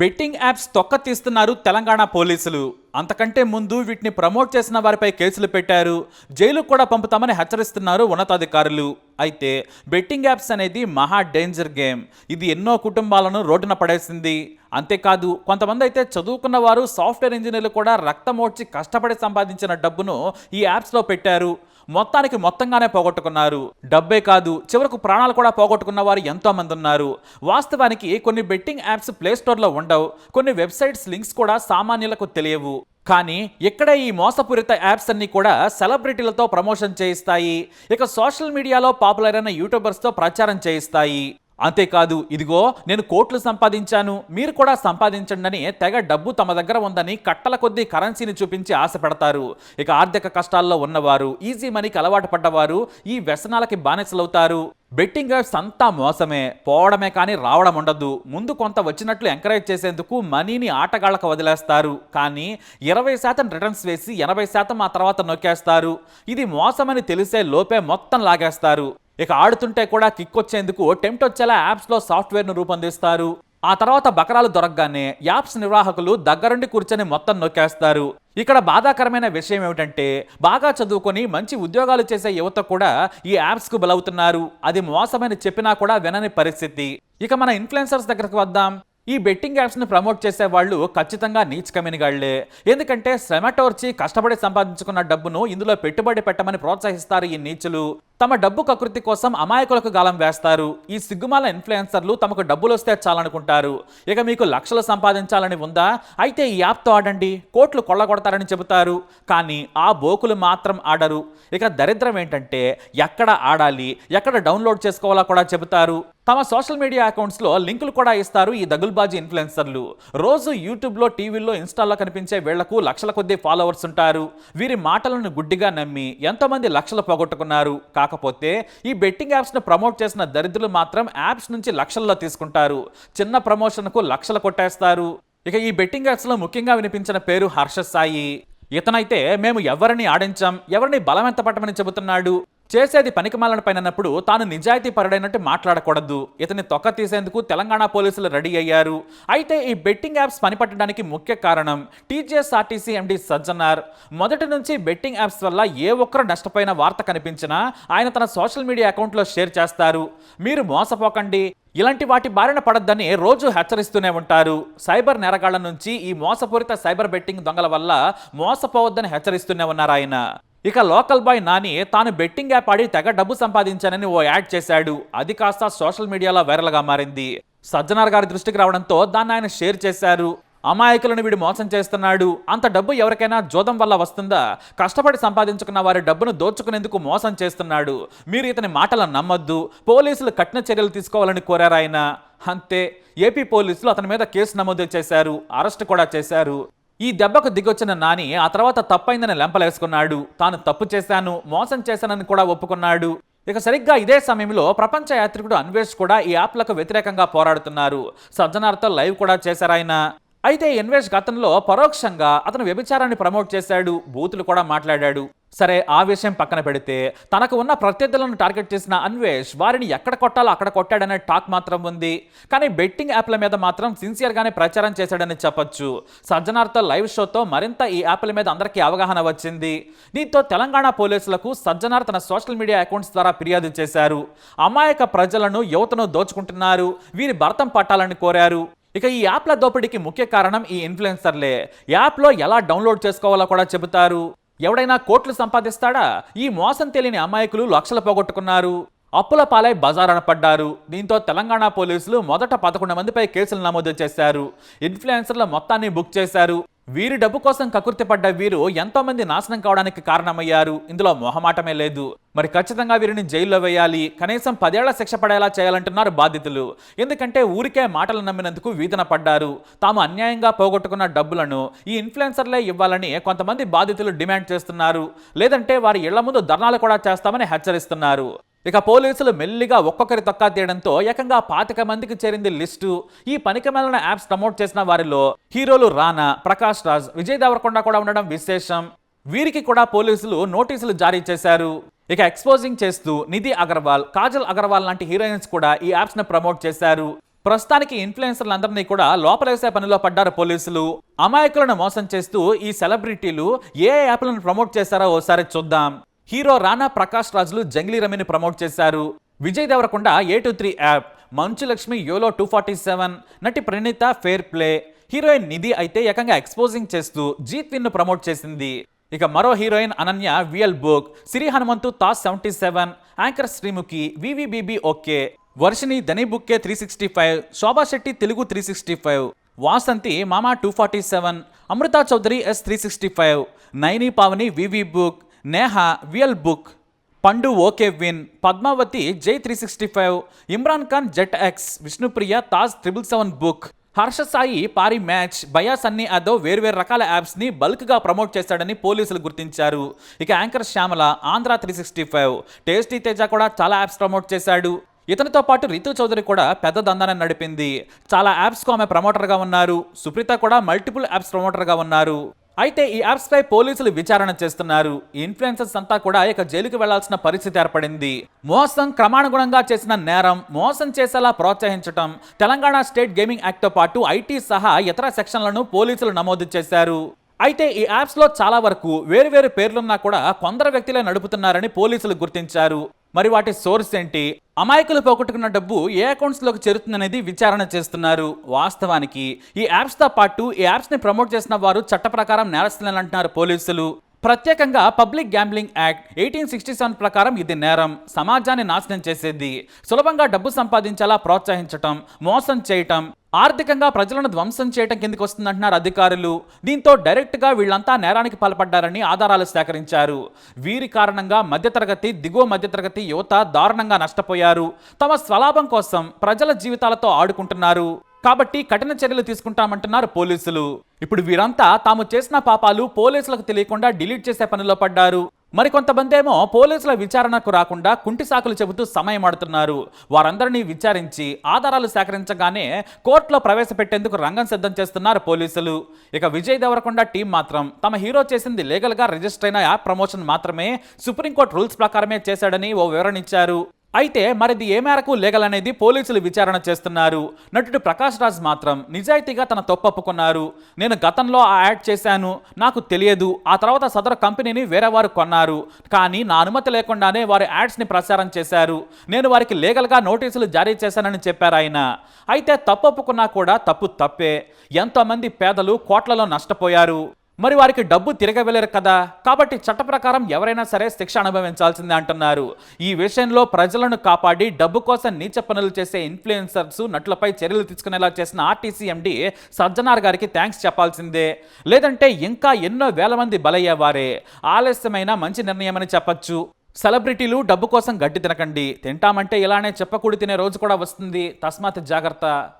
Betting apps తొక్క తీస్తున్నారు తెలంగాణ పోలీసులు. అంతకంటే ముందు వీటిని ప్రమోట్ చేసిన వారిపై కేసులు పెట్టారు. జైలుకు కూడా పంపుతామని హెచ్చరిస్తున్నారు ఉన్నతాధికారులు. అయితే బెట్టింగ్ యాప్స్ అనేది మహా డేంజర్ గేమ్. ఇది ఎన్నో కుటుంబాలను రోడ్డున పడేసింది. అంతేకాదు కొంతమంది అయితే చదువుకున్న వారు సాఫ్ట్వేర్ ఇంజనీర్లు కూడా రక్తం ఓడ్చి కష్టపడి సంపాదించిన డబ్బును ఈ యాప్స్లో పెట్టారు. మొత్తానికి మొత్తంగానే పోగొట్టుకున్నారు. డబ్బే కాదు చివరకు ప్రాణాలు కూడా పోగొట్టుకున్న వారు ఎంతో మంది ఉన్నారు. వాస్తవానికి కొన్ని బెట్టింగ్ యాప్స్ ప్లేస్టోర్లో ఉండవు కొన్ని వెబ్సైట్స్ లింక్స్ కూడా సామాన్యులకు తెలియవు. కానీ ఇక్కడ ఈ మోసపూరిత యాప్స్ అన్ని కూడా సెలబ్రిటీలతో ప్రమోషన్ చేయిస్తాయి. ఇక సోషల్ మీడియాలో పాపులర్ అయిన యూట్యూబర్స్తో ప్రచారం చేయిస్తాయి. అంతేకాదు ఇదిగో నేను కోట్లు సంపాదించాను మీరు కూడా సంపాదించండి అని తెగ డబ్బు తమ దగ్గర ఉందని కట్టల కొద్దీ కరెన్సీని చూపించి ఆశ పెడతారు. ఇక ఆర్థిక కష్టాల్లో ఉన్నవారు ఈజీ మనీకి అలవాటు పడ్డవారు ఈ వ్యసనాలకి బానిసలవుతారు. బెట్టింగ్ యాప్స్ అంతా మోసమే పోవడమే కానీ రావడం ఉండదు. ముందు కొంత వచ్చినట్లు ఎంకరేజ్ చేసేందుకు మనీని ఆటగాళ్ళకు వదిలేస్తారు. కానీ ఇరవై శాతం రిటర్న్స్ వేసి ఎనభై శాతం ఆ తర్వాత నొక్కేస్తారు. ఇది మోసమని తెలిసే లోపే మొత్తం లాగేస్తారు. ఇక ఆడుతుంటే కూడా కిక్ వచ్చేందుకు టెంప్ట్ వచ్చేలా యాప్స్లో సాఫ్ట్వేర్ను రూపొందిస్తారు. ఆ తర్వాత బకరాలు దొరకగానే యాప్స్ నిర్వాహకులు దగ్గరుండి కూర్చొని మొత్తం నొక్కేస్తారు. ఇక్కడ బాధాకరమైన విషయం ఏమిటంటే బాగా చదువుకొని మంచి ఉద్యోగాలు చేసే యువత కూడా ఈ యాప్స్కు బలవుతున్నారు. అది మోసమని చెప్పినా కూడా వినని పరిస్థితి. ఇక మన ఇన్ఫ్లుయెన్సర్స్ దగ్గరకు వద్దాం. ఈ బెట్టింగ్ యాప్స్ని ప్రమోట్ చేసే వాళ్ళు ఖచ్చితంగా నీచకమినిగాళ్ళే. ఎందుకంటే శ్రమటోర్చి కష్టపడి సంపాదించుకున్న డబ్బును ఇందులో పెట్టుబడి పెట్టమని ప్రోత్సహిస్తారు ఈ నీచులు. తమ డబ్బు కకృతి కోసం అమాయకులకు గాలం వేస్తారు. ఈ సిగ్గుమాల ఇన్ఫ్లుయెన్సర్లు తమకు డబ్బులు వస్తే చాలనుకుంటారు. ఇక మీకు లక్షలు సంపాదించాలని ఉందా? అయితే ఈ యాప్తో ఆడండి. కోట్లు కొల్లగొడతారని చెబుతారు. కానీ ఆ బోకులు మాత్రం ఆడరు. ఇక దరిద్రం ఏంటంటే ఎక్కడ ఆడాలి ఎక్కడ డౌన్లోడ్ చేసుకోవాలో కూడా చెబుతారు. తమ సోషల్ మీడియా అకౌంట్స్లో లింకులు కూడా ఇస్తారు ఈ దగుల్బాజీ ఇన్ఫ్లుయెన్సర్లు. రోజు యూట్యూబ్లో టీవీల్లో ఇన్స్టాల్లో కనిపించే వీళ్ళకు లక్షల కొద్దీ ఫాలోవర్స్ ఉంటారు. వీరి మాటలను గుడ్డిగా నమ్మి ఎంతోమంది లక్షలు పోగొట్టుకున్నారు. కాక కాకపోతే ఈ బెట్టింగ్ యాప్స్ను ప్రమోట్ చేసిన దరిద్రులు మాత్రం యాప్స్ నుంచి లక్షల్లో తీసుకుంటారు. చిన్న ప్రమోషన్కు లక్షలు కొట్టేస్తారు. ఇక ఈ బెట్టింగ్ యాప్స్లో ముఖ్యంగా వినిపించిన పేరు హర్ష సాయి. ఇతనైతే మేము ఎవరిని ఆడించాం ఎవరిని బలమెంత పట్టమని చెబుతున్నాడు? చేసేది పనికిమాలిన పైనప్పుడు తాను నిజాయితీ పరుడైనట్టు మాట్లాడకూడదు. ఇతని తొక్క తీసేందుకు తెలంగాణ పోలీసులు రెడీ అయ్యారు. అయితే ఈ బెట్టింగ్ యాప్స్ పనిపట్టడానికి ముఖ్య కారణం టీజీఎస్ఆర్టీసీ ఎండి సజ్జనార్. మొదటి నుంచి బెట్టింగ్ యాప్స్ వల్ల ఏ ఒక్కరు నష్టపోయిన వార్త కనిపించినా ఆయన తన సోషల్ మీడియా అకౌంట్లో షేర్ చేస్తారు. మీరు మోసపోకండి. ఇలాంటి వాటి బారిన పడద్దని రోజు హెచ్చరిస్తూనే ఉంటారు. సైబర్ నేరగాళ్ళ నుంచి ఈ మోసపూరిత సైబర్ బెట్టింగ్ దొంగల వల్ల మోసపోవద్దని హెచ్చరిస్తూనే ఉన్నారు ఆయన. ఇక లోకల్ బాయ్ నాని తాను బెట్టింగ్ యాప్ ఆడి తెగ డబ్బు సంపాదించానని ఓ యాడ్ చేశాడు. అది కాస్త సోషల్ మీడియాలో వైరల్గా మారింది. సజ్జనార్ గారి దృష్టికి రావడంతో దాన్ని ఆయన షేర్ చేశారు. అమాయకులను వీడు మోసం చేస్తున్నాడు. అంత డబ్బు ఎవరికైనా జోదం వల్ల వస్తుందా? కష్టపడి సంపాదించుకున్న వారి డబ్బును దోచుకునేందుకు మోసం చేస్తున్నాడు. మీరు ఇతని మాటలను నమ్మొద్దు. పోలీసులు కఠిన చర్యలు తీసుకోవాలని కోరారు ఆయన. అంతే. ఏపీ పోలీసులు అతని మీద కేసు నమోదు చేశారు. అరెస్ట్ కూడా చేశారు. ఈ దెబ్బకు దిగొచ్చిన నాని ఆ తర్వాత తప్పైందని లెంపలేసుకున్నాడు. తాను తప్పు చేశాను మోసం చేశానని కూడా ఒప్పుకున్నాడు. ఇక సరిగ్గా ఇదే సమయంలో ప్రపంచ యాత్రికుడు అన్వేష్ కూడా ఈ యాప్లకు వ్యతిరేకంగా పోరాడుతున్నారు. సజ్జనార్తో లైవ్ కూడా చేశారాయన. అయితే ఎన్వేష్ గతంలో పరోక్షంగా అతను వ్యభిచారాన్ని ప్రమోట్ చేశాడు బూతులు కూడా మాట్లాడాడు. సరే ఆ విషయం పక్కన పెడితే తనకు ఉన్న ప్రత్యర్థులను టార్గెట్ చేసిన అన్వేష్ వారిని ఎక్కడ కొట్టాలో అక్కడ కొట్టాడనే టాక్ మాత్రం ఉంది. కానీ బెట్టింగ్ యాప్ల మీద మాత్రం సిన్సియర్గానే ప్రచారం చేశాడని చెప్పొచ్చు. సజ్జనార్తో లైవ్ షోతో మరింత ఈ యాప్ల మీద అందరికీ అవగాహన వచ్చింది. దీంతో తెలంగాణ పోలీసులకు సజ్జనార్ తన సోషల్ మీడియా అకౌంట్స్ ద్వారా ఫిర్యాదు చేశారు. అమాయక ప్రజలను యువతను దోచుకుంటున్నారు. వీరి భర్తం పట్టాలని కోరారు. ఇక ఈ యాప్ల దోపిడీకి ముఖ్య కారణం ఈ ఇన్ఫ్లుయెన్సర్లే. యాప్లో ఎలా డౌన్లోడ్ చేసుకోవాలో కూడా చెబుతారు. ఎవడైనా కోట్లు సంపాదిస్తాడా? ఈ మోసం తెలియని అమాయకులు లక్షలు పోగొట్టుకున్నారు. అప్పుల పాలై బజారన పడ్డారు. దీంతో తెలంగాణ పోలీసులు మొదట పదకొండు మందిపై కేసులు నమోదు చేశారు. ఇన్ఫ్లుయెన్సర్ల మొత్తాన్ని బుక్ చేశారు. వీరి డబ్బు కోసం కకుర్తిపడ్డ వీరు ఎంతోమంది నాశనం కావడానికి కారణమయ్యారు. ఇందులో మొహమాటమే లేదు. మరి ఖచ్చితంగా వీరిని జైల్లో వేయాలి. కనీసం పదేళ్ళ శిక్ష పడేలా చేయాలంటున్నారు బాధితులు. ఎందుకంటే ఊరికే మాటలు నమ్మినందుకు వీధన పడ్డారు. తాము అన్యాయంగా పోగొట్టుకున్న డబ్బులను ఈ ఇన్ఫ్లుయెన్సర్లే ఇవ్వాలని కొంతమంది బాధితులు డిమాండ్ చేస్తున్నారు. లేదంటే వారి ఇళ్ళ ముందు ధర్నాలు కూడా చేస్తామని హెచ్చరిస్తున్నారు. ఇక పోలీసులు మెల్లిగా ఒక్కొక్కరి తొక్కా తీయడంతో ఏకంగా పాతిక మందికి చేరింది లిస్టు. ఈ పనికిమాలిన యాప్స్ ప్రమోట్ చేసిన వారిలో హీరోలు రానా ప్రకాష్ రాజ్ విజయ్ దేవరకొండ కూడా ఉండడం విశేషం. వీరికి కూడా పోలీసులు నోటీసులు జారీ చేశారు. ఇక ఎక్స్పోజింగ్ చేస్తూ నిధి అగర్వాల్ కాజల్ అగర్వాల్ లాంటి హీరోయిన్స్ కూడా ఈ యాప్స్ను ప్రమోట్ చేశారు. ప్రస్తుతానికి ఇన్ఫ్లుయెన్సర్లందరినీ కూడా లోపలేసే పనిలో పడ్డారు పోలీసులు. అమాయకులను మోసం చేస్తూ ఈ సెలబ్రిటీలు ఏ యాప్లను ప్రమోట్ చేశారో ఓసారి చూద్దాం. హీరో రానా ప్రకాష్ రాజులు జంగ్లీ రమిని ప్రమోట్ చేశారు. Vijay Deverakonda A two three app Manchu Lakshmi Yolo two forty seven నటి Pranitha fair play heroine Nidhi అయితే ఏకంగా ఎక్స్పోజింగ్ చేస్తూ జీత్ విన్ను ప్రమోట్ చేసింది. ఇక మరో heroine Ananya VL book Siri Hanumanthu తాస్ seventy seven anchor Sreemukhi వివిబిబి ఓకే వర్షిని ధని బుక్కే three sixty five Shobha Shetty Telugu three sixty five Vasanthi మామా two forty seven Amrutha Chowdary S three sixty five Naini Pavani VV book Neha VL book Pandu okay win Padmavathi Jai three sixty five Imran Khan jet X Vishnupriya Taj triple seven book Harsha Sai Parimatch bias అన్ని అదో వేర్వేరు రకాల యాప్స్ని బల్క్గా promote చేశాడని పోలీసులు గుర్తించారు. ఇక anchor Shyamala Andhra three sixty five tasty Teja కూడా చాలా యాప్స్ ప్రమోట్ చేశాడు. ఇతనితో పాటు రితు చౌదరి కూడా పెద్ద దందాన్ని నడిపింది. చాలా యాప్స్కు ఆమె ప్రమోటర్గా ఉన్నారు. సుప్రీత కూడా మల్టిపుల్ యాప్స్ ప్రమోటర్గా ఉన్నారు. అయితే ఈ యాప్స్పై పోలీసులు విచారణ చేస్తున్నారు. ఈ ఇన్ఫ్లుయెన్సర్స్ అంతా కూడా ఇక జైలుకి వెళ్ళాల్సిన పరిస్థితి ఏర్పడింది. మోసం క్రమానుగుణంగా చేసిన నేరం మోసం చేసేలా ప్రోత్సహించటం తెలంగాణ స్టేట్ గేమింగ్ యాక్ట్తో పాటు ఐటీ సహా ఇతర సెక్షన్లను పోలీసులు నమోదు చేశారు. అయితే ఈ యాప్స్లో చాలా వరకు వేరువేరు పేర్లున్నా కూడా కొందరు వ్యక్తులే నడుపుతున్నారని పోలీసులు గుర్తించారు. మరి వాటి సోర్స్ ఏంటి? అమాయకులు పోగొట్టుకున్న డబ్బు ఏ అకౌంట్స్లోకి చేరుతుందనేది విచారణ చేస్తున్నారు. వాస్తవానికి ఈ యాప్స్తో పాటు ఈ యాప్స్ని ప్రమోట్ చేసిన వారు చట్ట ప్రకారం నేరస్తులని అంటున్నారు పోలీసులు. ప్రత్యేకంగా public gambling act eighteen sixty seven ప్రకారం ఇది నేరం. సమాజాన్ని నాశనం చేసేది. సులభంగా డబ్బు సంపాదించేలా ప్రోత్సహించటం మోసం చేయటం ఆర్థికంగా ప్రజలను ధ్వంసం చేయటం కిందకి వస్తుందంటున్నారు అధికారులు. దీంతో డైరెక్ట్గా వీళ్ళంతా నేరానికి పాల్పడ్డారని ఆధారాలు సేకరించారు. వీరి కారణంగా మధ్యతరగతి దిగువ మధ్యతరగతి యువత దారుణంగా నష్టపోయారు. తమ స్వలాభం కోసం ప్రజల జీవితాలతో ఆడుకుంటున్నారు. కాబట్టి కఠిన చర్యలు తీసుకుంటామంటున్నారు పోలీసులు. ఇప్పుడు వీరంతా తాము చేసిన పాపాలు పోలీసులకు తెలియకుండా డిలీట్ చేసే పనిలో పడ్డారు. మరికొంతమంది ఏమో పోలీసుల విచారణకు రాకుండా కుంటి సాకులు చెబుతూ సమయం ఆడుతున్నారు. వారందరినీ విచారించి ఆధారాలు సేకరించగానే కోర్టులో ప్రవేశపెట్టేందుకు రంగం సిద్ధం చేస్తున్నారు పోలీసులు. ఇక విజయ్ దేవరకొండ టీం మాత్రం తమ హీరో చేసింది లీగల్గా రిజిస్టర్ అయిన యాప్ ప్రమోషన్ మాత్రమే సుప్రీంకోర్టు రూల్స్ ప్రకారమే చేశాడని ఓ వివరణ ఇచ్చారు. అయితే మరిది ఏ మేరకు లీగల్ అనేది పోలీసులు విచారణ చేస్తున్నారు. నటుడు ప్రకాష్ రాజ్ మాత్రం నిజాయితీగా తన తప్పొప్పుకున్నారు. నేను గతంలో ఆ యాడ్ చేశాను నాకు తెలియదు ఆ తర్వాత సదరు కంపెనీని వేరే వారు కొన్నారు. కానీ నా అనుమతి లేకుండానే వారి యాడ్స్ని ప్రసారం చేశారు. నేను వారికి లీగల్గా నోటీసులు జారీ చేశానని చెప్పారు ఆయన. అయితే తప్పొప్పుకున్నా కూడా తప్పు తప్పే. ఎంతోమంది పేదలు కోట్లలో నష్టపోయారు. మరి వారికి డబ్బు తిరగవెళ్ళరు కదా? కాబట్టి చట్ట ప్రకారం ఎవరైనా సరే శిక్ష అనుభవించాల్సిందే అంటున్నారు. ఈ విషయంలో ప్రజలను కాపాడి డబ్బు కోసం నీచ పనులు చేసే ఇన్ఫ్లుయెన్సర్స్ నటులపై చర్యలు తీసుకునేలా చేసిన ఆర్టీసీ ఎండి సజ్జనార్ గారికి థ్యాంక్స్ చెప్పాల్సిందే. లేదంటే ఇంకా ఎన్నో వేల మంది బలయ్యేవారే. ఆలస్యమైన మంచి నిర్ణయమని చెప్పొచ్చు. సెలబ్రిటీలు డబ్బు కోసం గడ్డి తినకండి. తింటామంటే ఇలానే చెప్పకూడి తినే రోజు కూడా వస్తుంది. తస్మాత్ జాగ్రత్త.